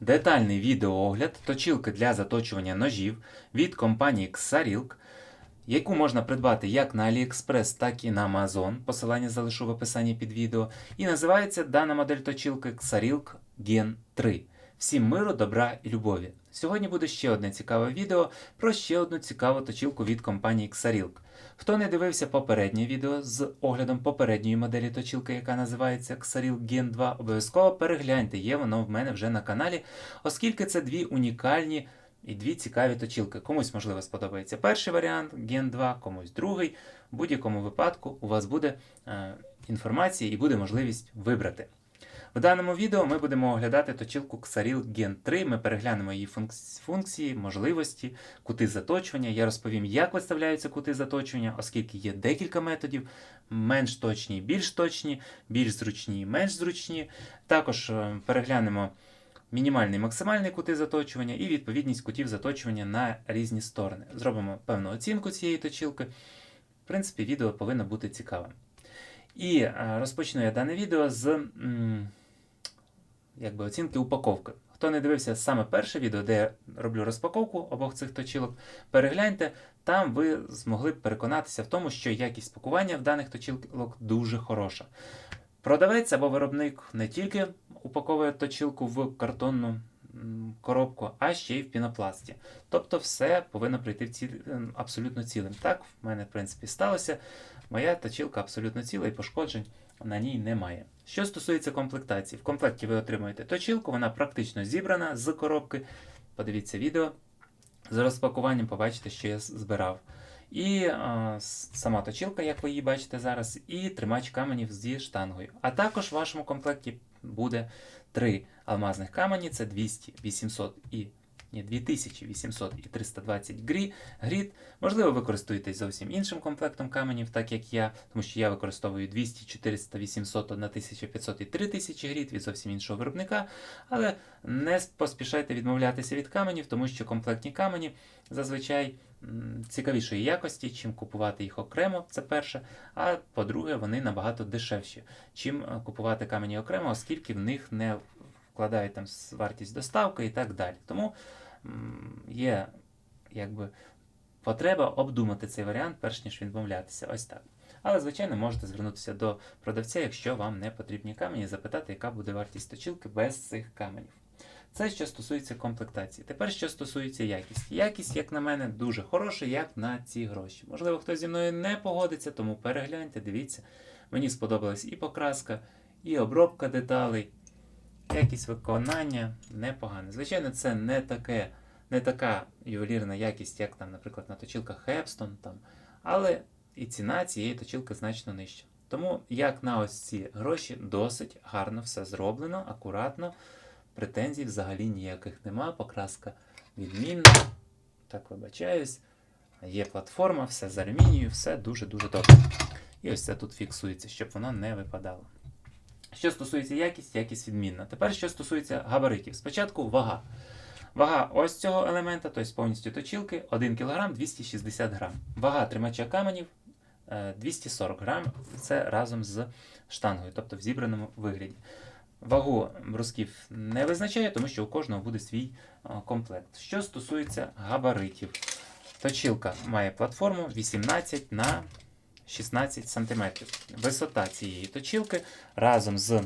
Детальний відеоогляд точілки для заточування ножів від компанії Xarilk, яку можна придбати як на AliExpress, так і на Amazon. Посилання залишу в описанні під відео. І називається дана модель точілки Xarilk Gen 3. Всім миру, добра і любові. Сьогодні буде ще одне цікаве відео про ще одну цікаву точилку від компанії Xarilk. Хто не дивився попереднє відео з оглядом попередньої моделі точилки, яка називається Xarilk Gen 2, обов'язково перегляньте, є воно в мене вже на каналі, оскільки це дві унікальні і дві цікаві точилки. Комусь, можливо, сподобається перший варіант Gen 2, комусь другий. В будь-якому випадку у вас буде е, інформація і буде можливість вибрати. В даному відео ми будемо оглядати точилку Xaril Gen 3. Ми переглянемо її функції, можливості, кути заточування. Я розповім, як виставляються кути заточування, оскільки є декілька методів: менш точні, більш точні, більш зручні, менш зручні. Також е, переглянемо мінімальний і максимальний кути заточування і відповідність кутів заточування на різні сторони. Зробимо певну оцінку цієї точилки. В принципі, відео повинно бути цікавим. І е, розпочну я дане відео з якби, оцінки упаковки. Хто не дивився саме перше відео, де я роблю розпаковку обох цих точилок, перегляньте, там ви змогли б переконатися в тому, що якість пакування в даних точилок дуже хороша. Продавець або виробник не тільки упаковує точилку в картонну коробку, а ще й в пінопласті. Тобто все повинно прийти в ці... ем, абсолютно цілим. Так, в мене, в принципі, сталося. Моя точилка абсолютно ціла і пошкоджень на ній немає. Що стосується комплектації, в комплекті ви отримуєте точилку, вона практично зібрана з коробки. Подивіться відео. З розпакуванням побачите, що я збирав. І с- сама точилка, як ви її бачите зараз, і тримач каменів зі штангою. А також в вашому комплекті буде три алмазних камені: це 200, 800 і ні, 2800 і 320 грі, гріт. Можливо, ви користуєтесь зовсім іншим комплектом каменів, так як я, тому що я використовую 200, 400, 800, 1500 і 3000 гріт від зовсім іншого виробника. Але не поспішайте відмовлятися від каменів, тому що комплектні камені зазвичай цікавішої якості, чим купувати їх окремо, це перше. А по-друге, вони набагато дешевші, чим е, купувати камені окремо, оскільки в них не вкладають там вартість доставки і так далі. Тому є якби потреба обдумати цей варіант, перш ніж відмовлятися. Ось так. Але, звичайно, можете звернутися до продавця, якщо вам не потрібні камені, і запитати, яка буде вартість точилки без цих каменів. Це що стосується комплектації. Тепер що стосується якісті. Якість, як на мене, дуже хороша, як на ці гроші. Можливо, хтось зі мною не погодиться, тому перегляньте, дивіться. Мені сподобалась і покраска, і обробка деталей, якість виконання непогане. Звичайно, це не таке, не така ювелірна якість, як там, наприклад, на точилках Hepston, там, але і ціна цієї точилки значно нижча. Тому, як на ось ці гроші, досить гарно все зроблено, акуратно. Претензій взагалі ніяких нема. Покраска відмінна. Так вибачаюсь. Є платформа, все з алюмінію, все дуже-дуже добре. І ось це тут фіксується, щоб воно не випадало. Що стосується якість, якість відмінна. Тепер що стосується габаритів. Спочатку вага. Вага ось цього елемента, тобто повністю точилки, 1 кг 260 г. Вага тримача каменів е, 240 г. Це разом з штангою, тобто в зібраному вигляді. Вагу брусків не визначає, тому що у кожного буде свій е, комплект. Що стосується габаритів, точилка має платформу 18 на 16 см. Висота цієї точилки разом з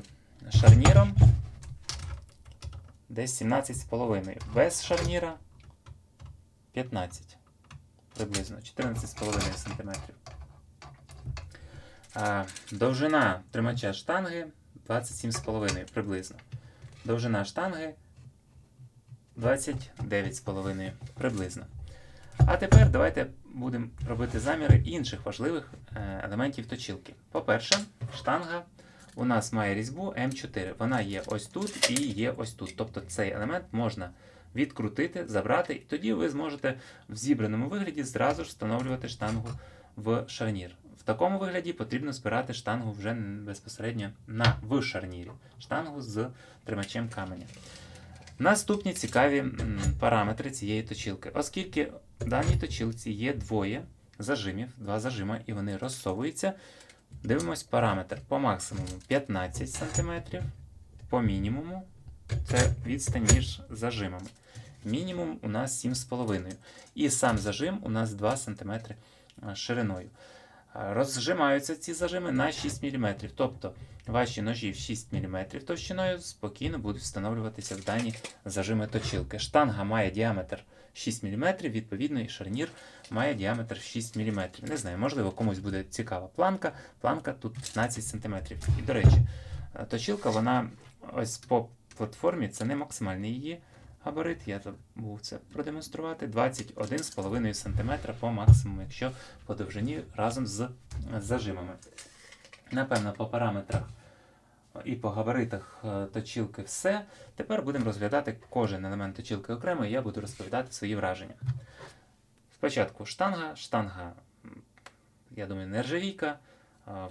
шарніром десь 17,5. Без шарніра 15 приблизно 14,5 см. Довжина тримача штанги 27,5 приблизно. Довжина штанги 29,5 приблизно. А тепер давайте будемо робити заміри інших важливих е, елементів точилки. По-перше, штанга у нас має різьбу М4. Вона є ось тут і є ось тут. Тобто цей елемент можна відкрутити, забрати, і тоді ви зможете в зібраному вигляді зразу ж встановлювати штангу в шарнір. В такому вигляді потрібно збирати штангу вже безпосередньо на в шарнірі, штангу з тримачем каменя. Наступні цікаві параметри цієї точилки. Оскільки в даній точилці є двоє зажимів, два зажима, і вони розсовуються. Дивимось параметр по максимуму 15 см, по мінімуму це відстань між зажимами. Мінімум у нас 7,5. І сам зажим у нас 2 см шириною. Розжимаються ці зажими на 6 мм. Тобто ваші ножі в 6 мм товщиною спокійно будуть встановлюватися в дані зажими точилки. Штанга має діаметр 6 мм, відповідно, і шарнір має діаметр 6 мм. Не знаю, можливо, комусь буде цікава планка. Планка тут 15 см. І, до речі, точилка, вона ось по платформі, це не максимальний її габарит. Я забув це продемонструвати. 21,5 см по максимуму, якщо по довжині разом з зажимами. Напевно, по параметрах і по габаритах е, точилки все. Тепер будемо розглядати кожен елемент точилки окремо, і я буду розповідати свої враження. Спочатку штанга. Штанга, я думаю, нержавійка.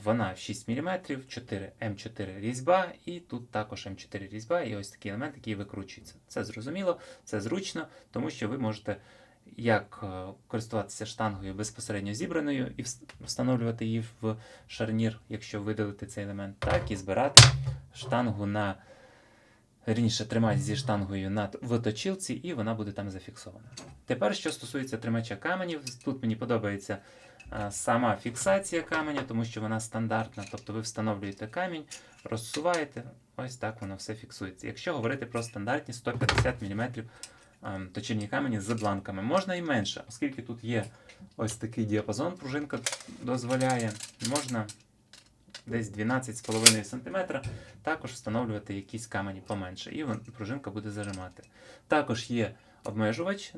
Вона 6 мм, 4 М4 різьба, і тут також М4 різьба, і ось такий елемент, який викручується. Це зрозуміло, це зручно, тому що ви можете як е, користуватися штангою безпосередньо зібраною і встановлювати її в шарнір, якщо видалити цей елемент, так і збирати штангу на Вірніше, тримати зі штангою на, в точилці, і вона буде там зафіксована. Тепер, що стосується тримача каменів, тут мені подобається сама фіксація каменя, тому що вона стандартна. Тобто ви встановлюєте камінь, розсуваєте, ось так воно все фіксується. Якщо говорити про стандартні 150 мм точильні камені з бланками, можна і менше, оскільки тут є ось такий діапазон, пружинка дозволяє, можна десь 12,5 см також встановлювати якісь камені поменше, і пружинка буде зажимати. Також є обмежувач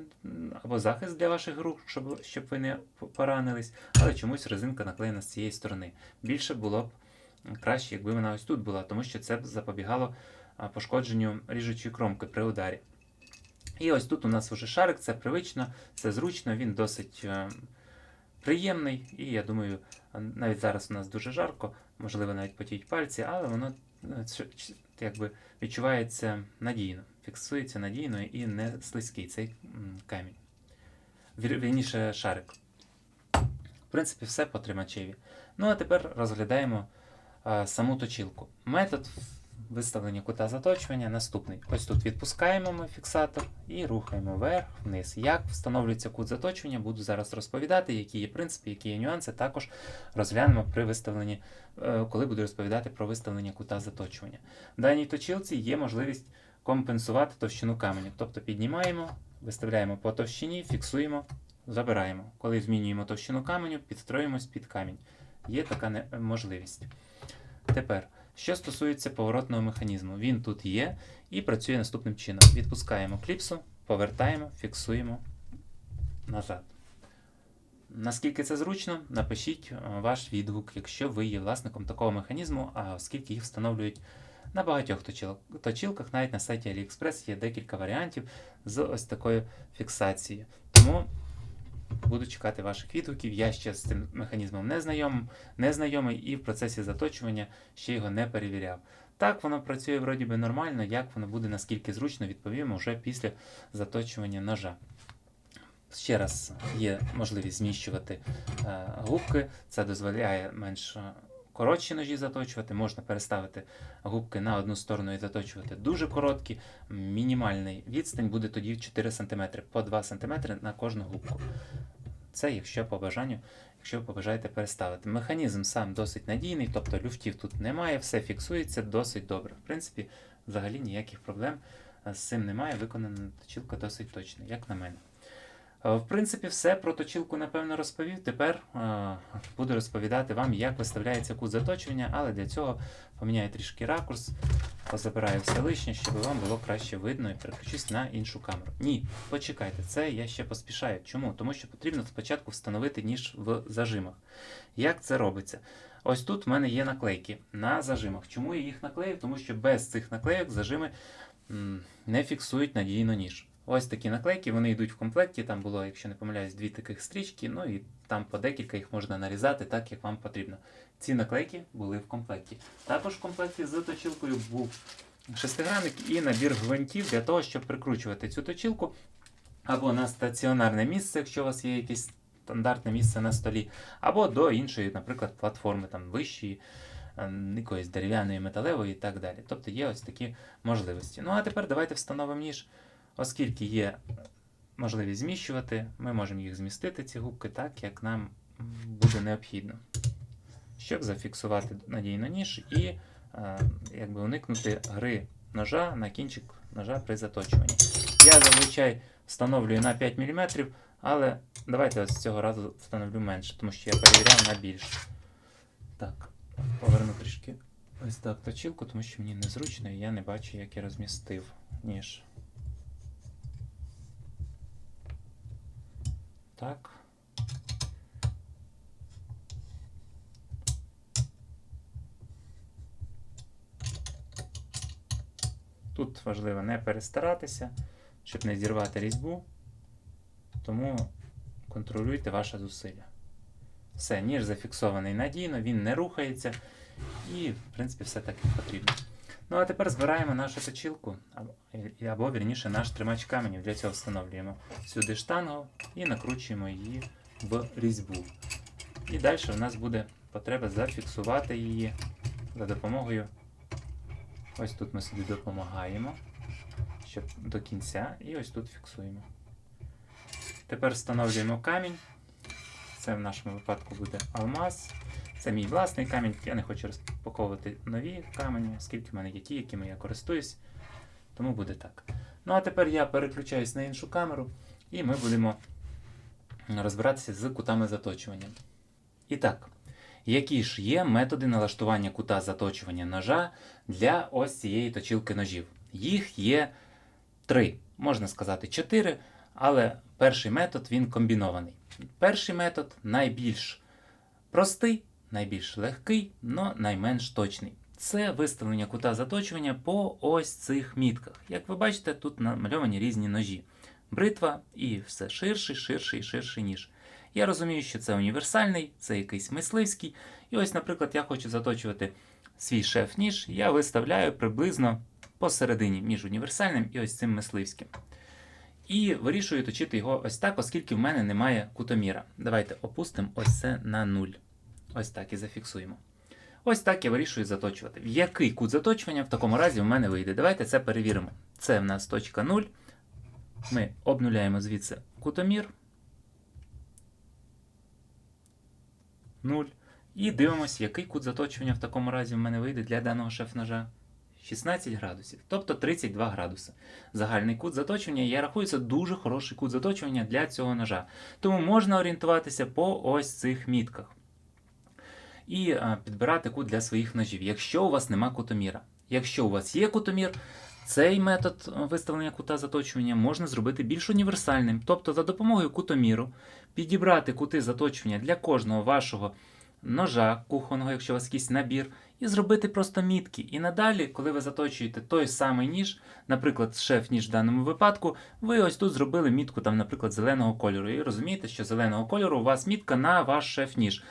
або захист для ваших рук, щоб, щоб ви не поранились, але чомусь резинка наклеєна з цієї сторони. Більше було б краще, якби вона ось тут була, тому що це б запобігало пошкодженню ріжучої кромки при ударі. І ось тут у нас вже шарик, це привично, це зручно, він досить е, приємний, і я думаю, навіть зараз у нас дуже жарко, можливо, навіть потіють пальці, але воно ч- якби відчувається надійно, фіксується надійно і не слизький цей камінь. Вірніше шарик. В принципі, все по тримачеві. Ну а тепер розглядаємо а, саму точилку. Метод виставлення кута заточування наступний. Ось тут відпускаємо ми фіксатор і рухаємо вверх, вниз. Як встановлюється кут заточування, буду зараз розповідати, які є принципи, які є нюанси. Також розглянемо при виставленні, е, коли буду розповідати про виставлення кута заточування. В даній точилці є можливість компенсувати товщину каменю. Тобто піднімаємо, виставляємо по товщині, фіксуємо, забираємо. Коли змінюємо товщину каменю, підстроїмось під камінь. Є така можливість. Тепер, що стосується поворотного механізму, він тут є і працює наступним чином. Відпускаємо кліпсу, повертаємо, фіксуємо назад. Наскільки це зручно, напишіть е, ваш відгук, якщо ви є власником такого механізму, а оскільки їх встановлюють на багатьох точил- точилках, навіть на сайті AliExpress є декілька варіантів з ось такою фіксацією. Тому буду чекати ваших відгуків. Я ще з цим механізмом не знайомий, не знайомий і в процесі заточування ще його не перевіряв. Так, воно працює вроді би нормально, як воно буде наскільки зручно, відповімо вже після заточування ножа. Ще раз є можливість зміщувати е, губки, це дозволяє менш е, коротші ножі заточувати. Можна переставити губки на одну сторону і заточувати дуже короткі. Мінімальний відстань буде тоді 4 см, по 2 см на кожну губку. Це якщо по бажанню, якщо ви побажаєте переставити. Механізм сам досить надійний, тобто люфтів тут немає, все фіксується досить добре. В принципі, взагалі ніяких проблем е, з цим немає. Виконана точілка досить точно, як на мене. Е, В принципі, все про точилку, напевно, розповів. Тепер е, буду розповідати вам, як виставляється кут заточування, але для цього поміняю трішки ракурс, позабираю все лишнє, щоб вам було краще видно і переключусь на іншу камеру. Ні, почекайте, це я ще поспішаю. Чому? Тому що потрібно спочатку встановити ніж в зажимах. Як це робиться? Ось тут в мене є наклейки на зажимах. Чому я їх наклеїв? Тому що без цих наклейок зажими не фіксують надійно ніж. Ось такі наклейки, вони йдуть в комплекті. Там було, якщо не помиляюсь, дві таких стрічки, ну і там по декілька їх можна нарізати так, як вам потрібно. Ці наклейки були в комплекті. Також в комплекті з точилкою був шестигранник і набір гвинтів для того, щоб прикручувати цю точилку або на стаціонарне місце, якщо у вас є якесь стандартне місце на столі, або до іншої, наприклад, платформи там вищої, е, якоїсь дерев'яної, металевої і так далі. Тобто є ось такі можливості. Ну а тепер давайте встановимо ніж, оскільки є можливість зміщувати, ми можемо їх змістити, ці губки, так, як нам буде необхідно, щоб зафіксувати надійно ніж і е, якби уникнути гри ножа на кінчик ножа при заточуванні. Я зазвичай встановлюю на 5 мм, але давайте ось цього разу встановлю менше, тому що я перевіряв на більше. Так, поверну трішки ось так точилку, тому що мені незручно і я не бачу, як я розмістив ніж. Так. Тут важливо не перестаратися, щоб не зірвати різьбу. Тому контролюйте ваше зусилля. Все, ніж зафіксований надійно, він не рухається. І, в принципі, все так потрібно. Ну, а тепер збираємо нашу точилку, або, вірніше наш тримач каменів. Для цього встановлюємо сюди штангу і накручуємо її в різьбу. І далі в нас буде потреба зафіксувати її за допомогою. Ось тут ми собі допомагаємо, щоб до кінця, і ось тут фіксуємо. Тепер встановлюємо камінь. Це в нашому випадку буде алмаз. Це мій власний камінь. Я не хочу розпаковувати нові камені, оскільки в мене є ті, якими я користуюсь. Тому буде так. Ну а тепер я переключаюсь на іншу камеру, і ми будемо розбиратися з кутами заточування. І так, які ж є методи налаштування кута заточування ножа для ось цієї точилки ножів? Їх є три, можна сказати, чотири, але перший метод він комбінований. Перший метод найбільш простий, найбільш легкий, але найменш точний. Це виставлення кута заточування по ось цих мітках. Як ви бачите, тут намальовані різні ножі. Бритва і все ширший, ширший ширший ніж. Я розумію, що це універсальний, це якийсь мисливський. І ось, наприклад, я хочу заточувати свій шеф-ніж, я виставляю приблизно посередині між універсальним і ось цим мисливським. І вирішую точити його ось так, оскільки в мене немає кутоміра. Давайте опустимо ось це на 0. Ось так і зафіксуємо. Ось так я вирішую заточувати. В який кут заточування в такому разі в мене вийде? Давайте це перевіримо. Це в нас точка 0. Ми обнуляємо звідси кутомір. 0. І дивимося, який кут заточування в такому разі в мене вийде для даного шеф-ножа. 16 градусів, тобто 32 градуси. Загальний кут заточування, я рахую, це дуже хороший кут заточування для цього ножа. Тому можна орієнтуватися по ось цих мітках. І підбирати кут для своїх ножів, якщо у вас нема кутоміра. Якщо у вас є кутомір, цей метод виставлення кута заточування можна зробити більш універсальним. Тобто, за допомогою кутоміру підібрати кути заточування для кожного вашого ножа кухонного, якщо у вас якийсь набір, і зробити просто мітки. І надалі, коли ви заточуєте той самий ніж, наприклад, шеф-ніж в даному випадку, ви ось тут зробили мітку, там, наприклад, зеленого кольору. І розумієте, що зеленого кольору у вас мітка на ваш шеф-ніж.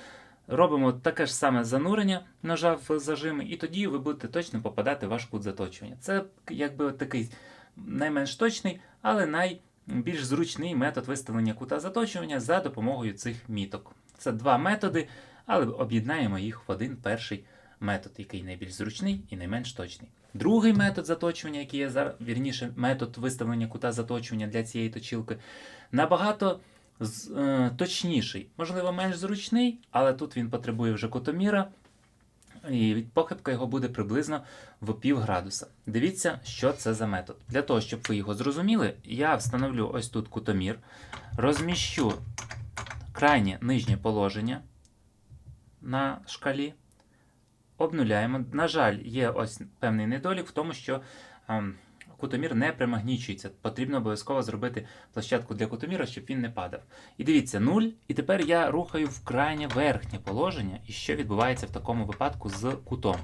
Робимо таке ж саме занурення ножа в зажими, і тоді ви будете точно попадати в ваш кут заточування. Це якби от такий найменш точний, але найбільш зручний метод виставлення кута заточування за допомогою цих міток. Це два методи, але об'єднаємо їх в один перший метод, який найбільш зручний і найменш точний. Другий метод заточування, який є зараз, вірніше, метод виставлення кута заточування для цієї точилки, набагато з- е, точніший, можливо, менш зручний, але тут він потребує вже кутоміра, і похибка його буде приблизно в пів градуса. Дивіться, що це за метод. Для того, щоб ви його зрозуміли, я встановлю ось тут кутомір, розміщу крайнє нижнє положення на шкалі. Обнуляємо. На жаль, є ось певний недолік в тому, що ем, кутомір не примагнічується. Потрібно обов'язково зробити площадку для кутоміра, щоб він не падав. І дивіться, 0. І тепер я рухаю в крайнє верхнє положення, і що відбувається в такому випадку з кутом.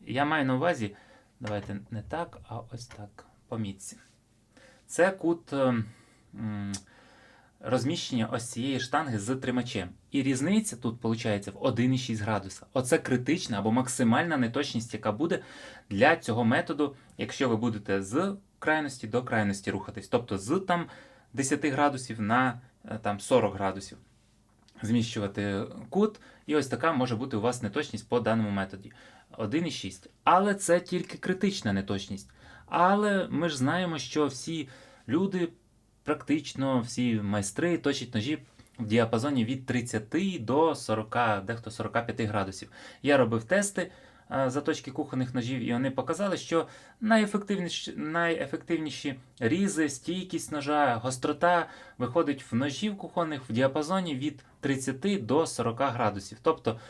Я маю на увазі, давайте не так, а ось так, по мітці. Це кут ем, м, розміщення ось цієї штанги з тримачем. І різниця тут виходить в 1,6 градуса. Оце критична або максимальна неточність, яка буде для цього методу, якщо ви будете з крайності до крайності рухатись. Тобто з там 10 градусів на е, там, 40 градусів. зміщувати кут, і ось така може бути у вас неточність по даному методі 1,6. Але це тільки критична неточність. Але ми ж знаємо, що всі люди, практично всі майстри точать ножі в діапазоні від 30 до 40, дехто 45 градусів. Я робив тести заточки кухонних ножів, і вони показали, що найефективніші, найефективніші різи, стійкість ножа, гострота виходить в ножів кухонних в діапазоні від 30 до 40 градусів. Тобто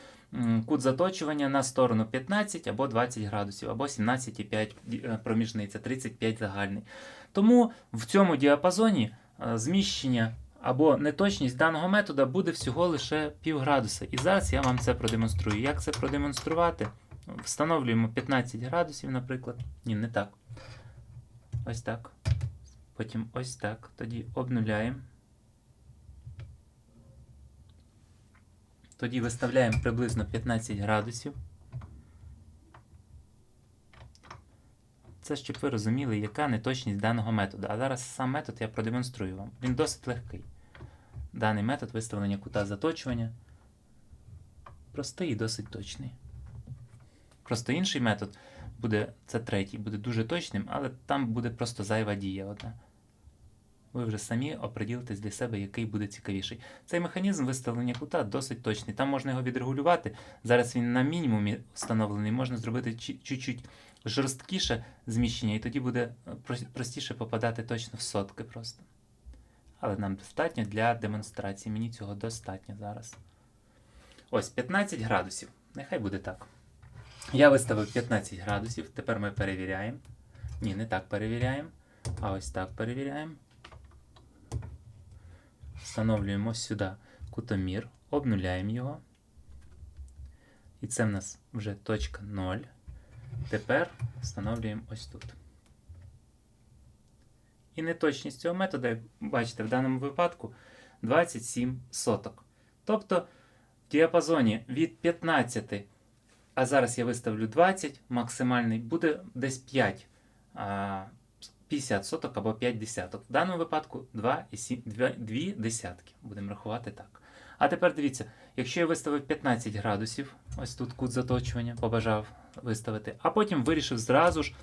кут заточування на сторону 15 або 20 градусів, або 17,5 ді- е, проміжниця, 35 загальний. Тому в цьому діапазоні е, зміщення або неточність даного метода буде всього лише пів градуса. І зараз я вам це продемонструю. Як це продемонструвати? Встановлюємо 15 градусів, наприклад. Ні, не так. Ось так. Потім ось так. Тоді обнуляємо. Тоді виставляємо приблизно 15 градусів. Це щоб ви розуміли, яка неточність даного методу. А зараз сам метод я продемонструю вам. Він досить легкий. Даний метод виставлення кута заточування простий і досить точний. Просто інший метод буде, це третій, буде дуже точним, але там буде просто зайва дія одна. Ви вже самі оприділитесь для себе, який буде цікавіший. Цей механізм виставлення кута досить точний. Там можна його відрегулювати. Зараз він на мінімумі встановлений, можна зробити чуть-чуть жорсткіше зміщення, і тоді буде е, простіше попадати точно в сотки просто. Але нам достатньо для демонстрації. Мені цього достатньо зараз. Ось 15 градусів. Нехай буде так. Я виставив 15 градусів. Тепер ми перевіряємо. Ні, не так перевіряємо. А ось так перевіряємо. Встановлюємо сюди кутомір, обнуляємо його. І це в нас вже точка 0. Тепер встановлюємо ось тут. І неточність цього методу, як бачите, в даному випадку 27 соток. Тобто в діапазоні від 15, а зараз я виставлю 20, максимальний, буде десь 5, 50 соток або 5 десяток. В даному випадку 2, і 7, 2, 2 десятки. Будемо рахувати так. А тепер дивіться, якщо я виставив 15 градусів, ось тут кут заточування, побажав виставити, а потім вирішив зразу ж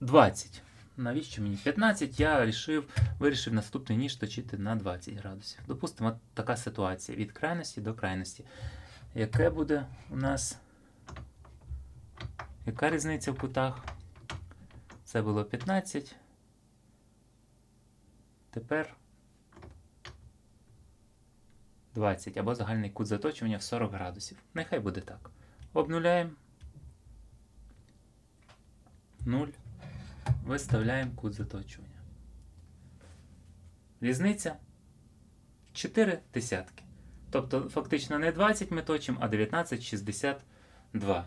20. Навіщо мені 15? Я вирішив, вирішив наступний ніж точити на 20 градусів. Допустимо, така ситуація від крайності до крайності. Яке буде у нас? Яка різниця в кутах? Це було 15. Тепер 20 або загальний кут заточування в 40 градусів. Нехай буде так. Обнуляємо. 0. Виставляємо кут заточування. Різниця 4 десятки. Тобто, фактично не 20 ми точимо, а 19,62.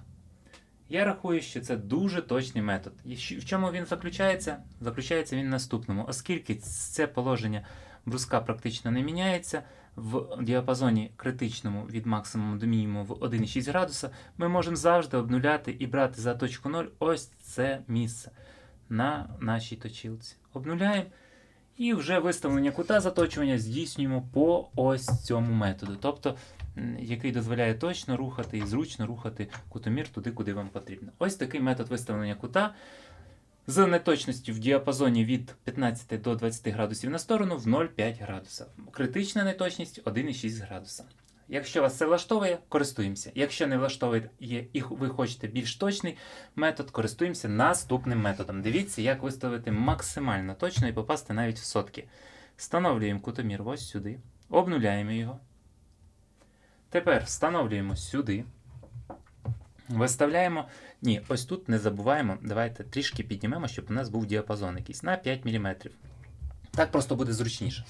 Я рахую, що це дуже точний метод. І В чому він заключається? Заключається він в наступному. Оскільки це положення бруска практично не міняється, в діапазоні критичному від максимуму до мінімуму в 1,6 градуса, ми можемо завжди обнуляти і брати за точку 0 ось це місце на нашій точилці. Обнуляємо. І вже виставлення кута заточування здійснюємо по ось цьому методу. Тобто, який дозволяє точно рухати і зручно рухати кутомір туди, куди вам потрібно. Ось такий метод виставлення кута з неточністю в діапазоні від 15 до 20 градусів на сторону в 0,5 градуса. Критична неточність 1,6 градуса. Якщо вас це влаштовує, користуємося. Якщо не влаштовує і ви хочете більш точний метод, користуємося наступним методом. Дивіться, як виставити максимально точно і попасти навіть в сотки. Встановлюємо кутомір ось сюди, обнуляємо його. Тепер встановлюємо сюди. Виставляємо. Ні, ось тут не забуваємо. Давайте трішки піднімемо, щоб у нас був діапазон якийсь на 5 мм. Так просто буде зручніше.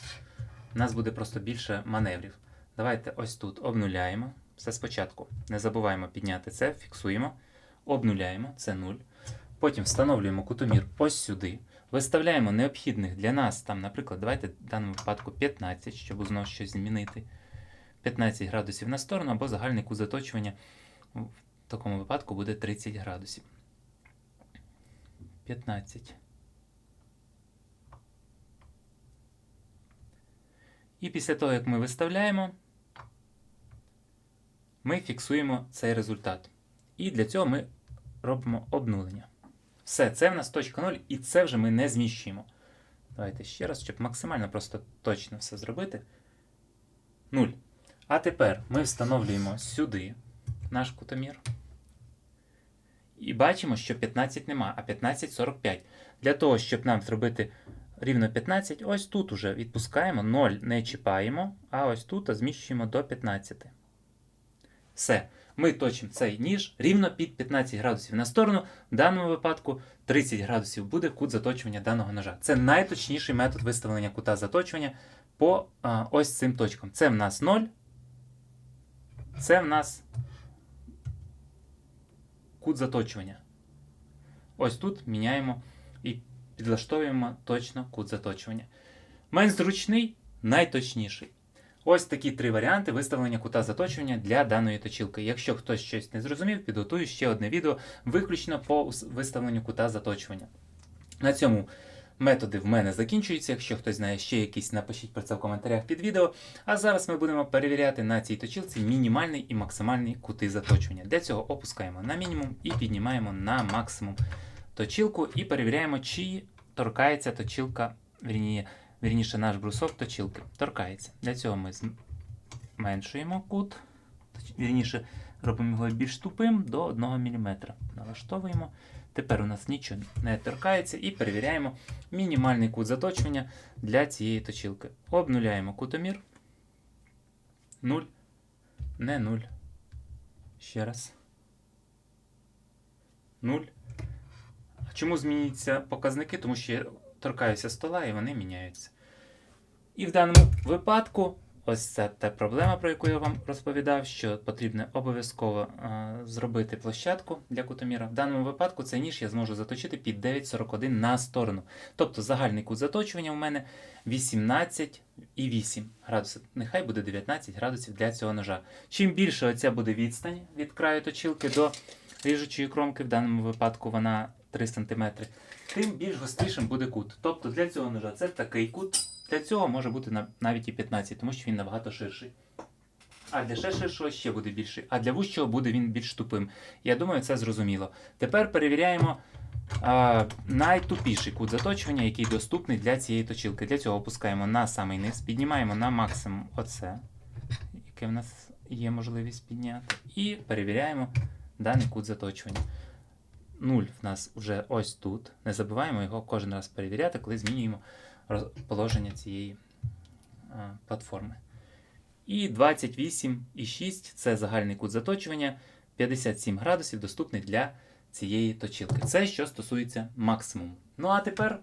У нас буде просто більше маневрів. Давайте ось тут обнуляємо. Все спочатку. Не забуваємо підняти це, фіксуємо. Обнуляємо, це 0. Потім встановлюємо кутомір ось сюди. Виставляємо необхідних для нас, там, наприклад, давайте в даному випадку 15, щоб знову щось змінити. 15 градусів на сторону або загальний кут заточування в такому випадку буде 30 градусів. 15. І після того, як ми виставляємо, ми фіксуємо цей результат. І для цього ми робимо обнулення. Все, це в нас точка 0, і це вже ми не зміщуємо. Давайте ще раз, щоб максимально просто точно все зробити. 0. А тепер ми встановлюємо сюди наш кутомір. І бачимо, що 15 нема, а 15,45. Для того, щоб нам зробити рівно 15, ось тут уже відпускаємо, 0 не чіпаємо, а ось тут зміщуємо до 15. Все. Ми точимо цей ніж рівно під 15 градусів на сторону. В даному випадку 30 градусів буде кут заточування даного ножа. Це найточніший метод виставлення кута заточування по а, ось цим точкам. Це в нас 0. Це в нас кут заточування. Ось тут міняємо і підлаштовуємо точно кут заточування. Менш зручний, найточніший. Ось такі три варіанти виставлення кута заточування для даної точилки. Якщо хтось щось не зрозумів, підготую ще одне відео виключно по виставленню кута заточування. На цьому методи в мене закінчуються. Якщо хтось знає ще якісь, напишіть про це в коментарях під відео. А зараз ми будемо перевіряти на цій точилці мінімальний і максимальний кути заточування. Для цього опускаємо на мінімум і піднімаємо на максимум точилку і перевіряємо, чи торкається точилка, вірні, вірніше наш брусок точилки. Торкається. Для цього ми зменшуємо кут, вірніше робимо його більш тупим до 1 мм. Налаштовуємо. Тепер у нас нічого не торкається і перевіряємо мінімальний кут заточування для цієї точилки. Обнуляємо кутомір. 0. Не 0. Ще раз. 0. А Чому змінюються показники? Тому що я торкаюся стола і вони міняються. І в даному випадку, ось це та проблема, про яку я вам розповідав, що потрібно обов'язково е, зробити площадку для кутоміра. В даному випадку цей ніж я зможу заточити під 9,41 на сторону. Тобто загальний кут заточування у мене 18,8 градусів. Нехай буде 19 градусів для цього ножа. Чим більше оця буде відстань від краю точилки до ріжучої кромки, в даному випадку вона 3 см, тим більш гострішим буде кут. Тобто для цього ножа це такий кут. Для цього може бути навіть і 15, тому що він набагато ширший. А для ще ширшого ще буде більший. А для вущого буде він більш тупим. Я думаю, це зрозуміло. Тепер перевіряємо а, найтупіший кут заточування, який доступний для цієї точилки. Для цього опускаємо на самий низ, піднімаємо на максимум оце, яке в нас є можливість підняти. І перевіряємо даний кут заточування. Нуль в нас вже ось тут. Не забуваємо його кожен раз перевіряти, коли змінюємо положення цієї платформи. І 28,6 це загальний кут заточування, 57 градусів доступний для цієї точилки. Це що стосується максимуму. Ну а тепер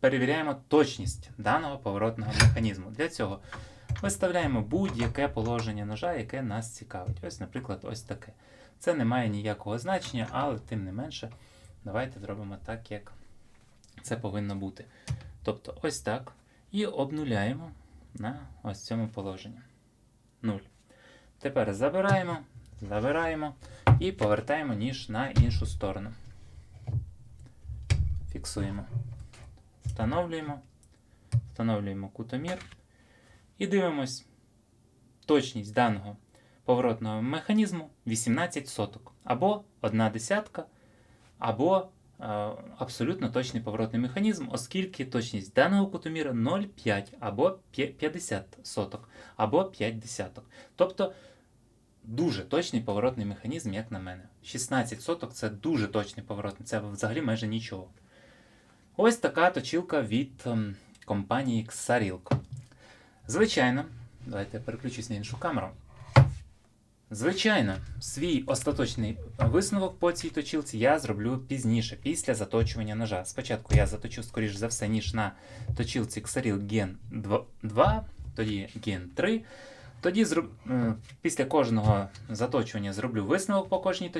перевіряємо точність даного поворотного механізму. Для цього виставляємо будь-яке положення ножа, яке нас цікавить. Ось, наприклад, ось таке. Це не має ніякого значення, але тим не менше, давайте зробимо так, як це повинно бути. Тобто ось так. І обнуляємо на ось цьому положенні. 0. Тепер забираємо, забираємо і повертаємо ніж на іншу сторону. Фіксуємо. Встановлюємо. Встановлюємо кутомір. І дивимось точність даного поворотного механізму 18 соток. Або 1 десятка, або абсолютно точний поворотний механізм, оскільки точність даного кутоміра 0,5 або 50 соток, або 5 десяток. Тобто дуже точний поворотний механізм, як на мене. 16 соток це дуже точний поворотний, це взагалі майже нічого. Ось така точилка від ем, компанії Xarilk. Звичайно, давайте я переключусь на іншу камеру. Звичайно, свій остаточний висновок по цій точилці я зроблю пізніше, після заточування ножа. Спочатку я заточу, скоріш за все, ніж на точилці Xaril Gen 2, тоді Gen 3. Тоді е, після кожного заточування зроблю висновок по кожній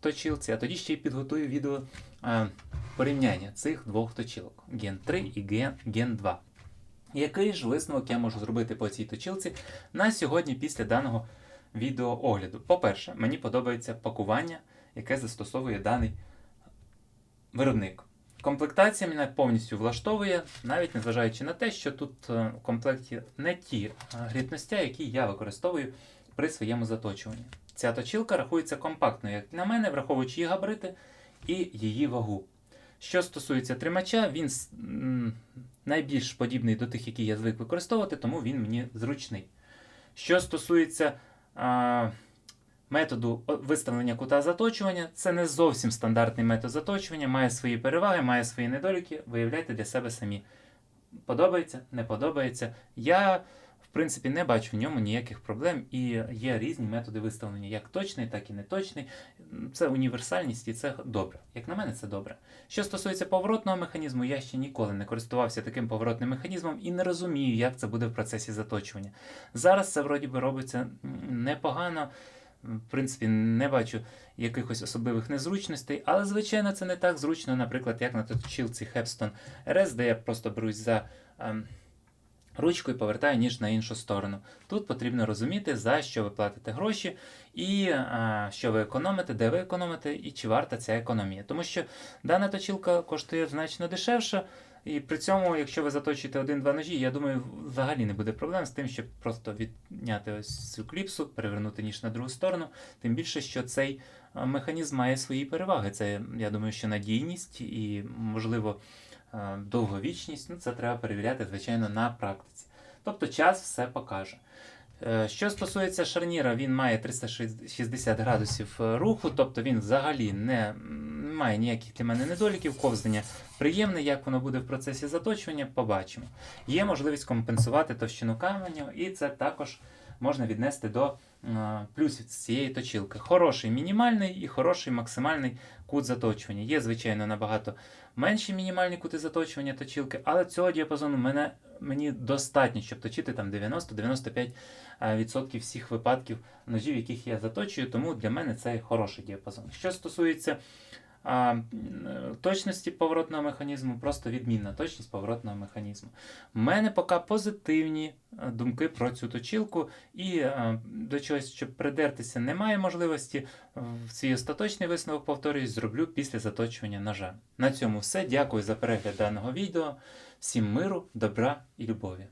точилці, а тоді ще й підготую відео е, порівняння цих двох точилок Gen 3 і Gen, Gen 2. Який ж висновок я можу зробити по цій точилці на сьогодні після даного відеоогляду? По-перше, мені подобається пакування, яке застосовує даний виробник. Комплектація мене повністю влаштовує, навіть незважаючи на те, що тут е, в комплекті не ті е, грітностя, які я використовую при своєму заточуванні. Ця точилка рахується компактною, як на мене, враховуючи її габарити і її вагу. Що стосується тримача, він найбільш подібний до тих, які я звик використовувати, тому він мені зручний. Що стосується методу виставлення кута заточування, це не зовсім стандартний метод заточування, має свої переваги, має свої недоліки. Виявляйте для себе самі. Подобається, не подобається. Я, принципі, не бачу в ньому ніяких проблем, і є різні методи виставлення, як точний, так і неточний. Це універсальність і це добре. Як на мене, це добре. Що стосується поворотного механізму, я ще ніколи не користувався таким поворотним механізмом і не розумію, як це буде в процесі заточування. Зараз це вроді би робиться непогано. В принципі, не бачу якихось особливих незручностей, але звичайно це не так зручно, наприклад, як на точилці Hepstone RS, де я просто берусь за ем, ручку і повертаю ніж на іншу сторону. Тут потрібно розуміти, за що ви платите гроші, і а, що ви економите, де ви економите, і чи варта ця економія. Тому що дана точилка коштує значно дешевше. І при цьому, якщо ви заточуєте один-два ножі, я думаю, взагалі не буде проблем з тим, щоб просто відняти ось цю кліпсу, перевернути ніж на другу сторону. Тим більше, що цей механізм має свої переваги. Це, я думаю, що надійність і, можливо, довговічність. Ну, це треба перевіряти, звичайно, на практиці. Тобто час все покаже. Е, Що стосується шарніра, він має 360 градусів е, руху, тобто він взагалі не має ніяких для мене недоліків, ковзання приємне, як воно буде в процесі заточування, побачимо. Є можливість компенсувати товщину каменю, і це також можна віднести до е, плюсів цієї точилки. Хороший мінімальний і хороший максимальний кут заточування. Є, звичайно, набагато менші мінімальні кути заточування точилки, але цього діапазону мене, мені достатньо, щоб точити там 90-95% е, всіх випадків ножів, яких я заточую, тому для мене це хороший діапазон. Що стосується а, точності поворотного механізму, просто відмінна точність поворотного механізму. У мене поки позитивні е, думки про цю точилку, і е, до чогось, щоб придертися, немає можливості. Свій остаточний висновок, повторюсь, зроблю після заточування ножа. На цьому все. Дякую за перегляд даного відео. Всім миру, добра і любові.